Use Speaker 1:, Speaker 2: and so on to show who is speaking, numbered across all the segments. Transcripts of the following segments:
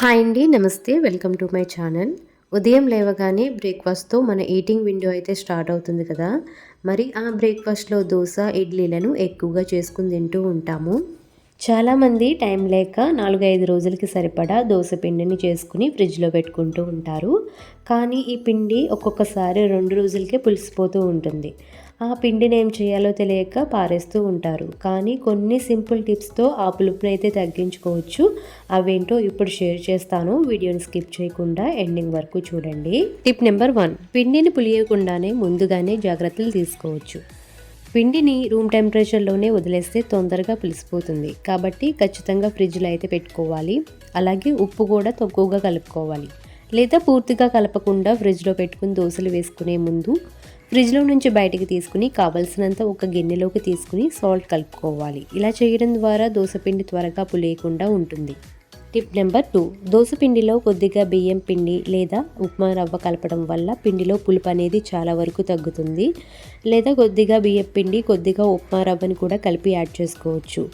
Speaker 1: Hi అండి నమస్తే welcome to my channel. ఉదయం లేవగానే బ్రేక్ఫాస్ట్తో మన ఈటింగ్ విండో అయితే స్టార్ట్ అవుతుంది కదా. మరి ఆ బ్రేక్ఫాస్ట్లో దోశ ఇడ్లీలను ఎక్కువగా చేసుకుని తింటూ ఉంటాము. చాలామంది టైం లేక నాలుగైదు రోజులకి సరిపడా దోశ పిండిని చేసుకుని ఫ్రిడ్జ్లో పెట్టుకుంటూ ఉంటారు. కానీ ఈ పిండి ఒక్కొక్కసారి రెండు రోజులకే పులిసిపోతూ ఉంటుంది. ఆ పిండిని ఏం చేయాలో తెలియక పారేస్తూ ఉంటారు. కానీ కొన్ని సింపుల్ టిప్స్తో ఆ పులుపుని అయితే తగ్గించుకోవచ్చు. అవేంటో ఇప్పుడు షేర్ చేస్తాను. వీడియోని స్కిప్ చేయకుండా ఎండింగ్ వరకు చూడండి. Tip number one. పిండిని పులియకుండానే ముందుగానే జాగ్రత్తలు తీసుకోవచ్చు. పిండిని రూమ్ టెంపరేచర్లోనే వదిలేస్తే తొందరగా పులిసిపోతుంది. కాబట్టి ఖచ్చితంగా ఫ్రిడ్జ్లో అయితే పెట్టుకోవాలి. అలాగే ఉప్పు కూడా తక్కువగా కలుపుకోవాలి. లేదా పూర్తిగా కలపకుండా ఫ్రిడ్జ్లో పెట్టుకుని దోశలు వేసుకునే ముందు ఫ్రిడ్జ్లో నుంచి బయటికి తీసుకుని కావలసినంత ఒక గిన్నెలోకి తీసుకుని సాల్ట్ కలుపుకోవాలి. ఇలా చేయడం ద్వారా దోశపిండి త్వరగా పులేయకుండా ఉంటుంది. టిప్ నెంబర్ టూ దోశపిండిలో కొద్దిగా బియ్యం పిండి లేదా ఉప్మా రవ్వ కలపడం వల్ల పిండిలో పులుపు అనేది చాలా వరకు తగ్గుతుంది. లేదా కొద్దిగా బియ్యం పిండి కొద్దిగా ఉప్మా రవ్వని కూడా కలిపి యాడ్ చేసుకోవచ్చు.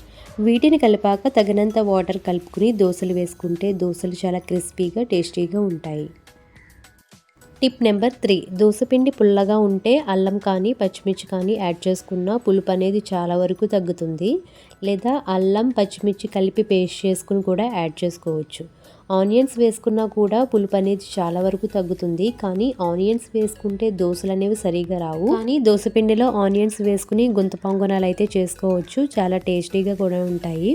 Speaker 1: వీటిని కలిపాక తగినంత వాటర్ కలుపుకుని దోశలు వేసుకుంటే దోశలు చాలా క్రిస్పీగా టేస్టీగా ఉంటాయి. Tip number three. దోసపిండి పుల్లగా ఉంటే అల్లం కానీ పచ్చిమిర్చి కానీ యాడ్ చేసుకున్న పులుపు అనేది చాలా వరకు తగ్గుతుంది. లేదా అల్లం పచ్చిమిర్చి కలిపి పేస్ట్ చేసుకుని కూడా యాడ్ చేసుకోవచ్చు. ఆనియన్స్ వేసుకున్నా కూడా పులుపు అనేది చాలా వరకు తగ్గుతుంది. కానీ ఆనియన్స్ వేసుకుంటే దోశలు అనేవి సరిగా రావు. కానీ దోసపిండిలో ఆనియన్స్ వేసుకుని గుంత పొంగనాలు అయితే చేసుకోవచ్చు. చాలా టేస్టీగా కూడా ఉంటాయి.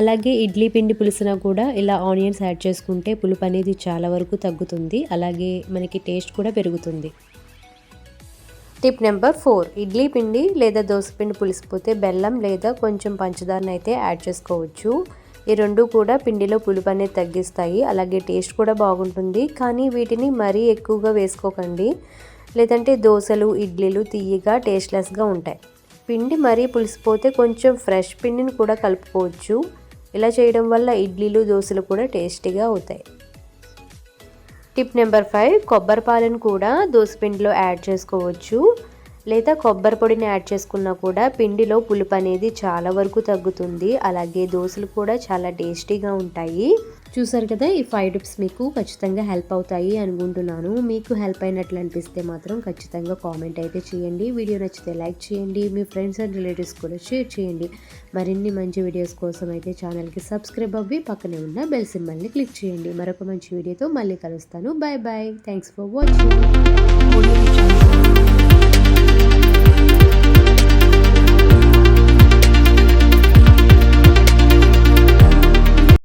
Speaker 1: అలాగే ఇడ్లీ పిండి పులుసున కూడా ఇలా ఆనియన్స్ యాడ్ చేసుకుంటే పులుపు అనేది చాలా వరకు తగ్గుతుంది. అలాగే మనకి టేస్ట్ కూడా పెరుగుతుంది. టిప్ నెంబర్ ఫోర్ ఇడ్లీ పిండి లేదా దోశ పిండి పులిసిపోతే బెల్లం లేదా కొంచెం పంచదారను అయితే యాడ్ చేసుకోవచ్చు. ఈ రెండు కూడా పిండిలో పులుపు అనేది తగ్గిస్తాయి. అలాగే టేస్ట్ కూడా బాగుంటుంది. కానీ వీటిని మరీ ఎక్కువగా వేసుకోకండి. లేదంటే దోశలు ఇడ్లీలు తీయగా టేస్ట్లెస్గా ఉంటాయి. పిండి మరీ పులిసిపోతే కొంచెం ఫ్రెష్ పిండిని కూడా కలుపుకోవచ్చు. ఇలా చేయడం వల్ల ఇడ్లీలు దోశలు కూడా టేస్టీగా అవుతాయి. టిప్ నెంబర్ ఫైవ్ కొబ్బరి పాలను కూడా దోశపిండిలో యాడ్ చేసుకోవచ్చు. లేదా కొబ్బరి పొడిని యాడ్ చేసుకున్నా కూడా పిండిలో పులుపు అనేది చాలా వరకు తగ్గుతుంది. అలాగే దోశలు కూడా చాలా టేస్టీగా ఉంటాయి. చూసారు కదా ఈ ఫైవ్ టిప్స్ మీకు ఖచ్చితంగా హెల్ప్ అవుతాయి అనుకుంటున్నాను. మీకు హెల్ప్ అయినట్లు అనిపిస్తే మాత్రం ఖచ్చితంగా కామెంట్ అయితే చేయండి. వీడియో నచ్చితే లైక్ చేయండి. మీ ఫ్రెండ్స్ అండ్ రిలేటివ్స్ కూడా షేర్ చేయండి. మరిన్ని మంచి వీడియోస్ కోసం అయితే ఛానల్కి సబ్స్క్రైబ్ అవ్వి పక్కనే ఉన్న బెల్ సింబల్ని క్లిక్ చేయండి. మరొక మంచి వీడియోతో మళ్ళీ కలుస్తాను. Bye bye thanks for watching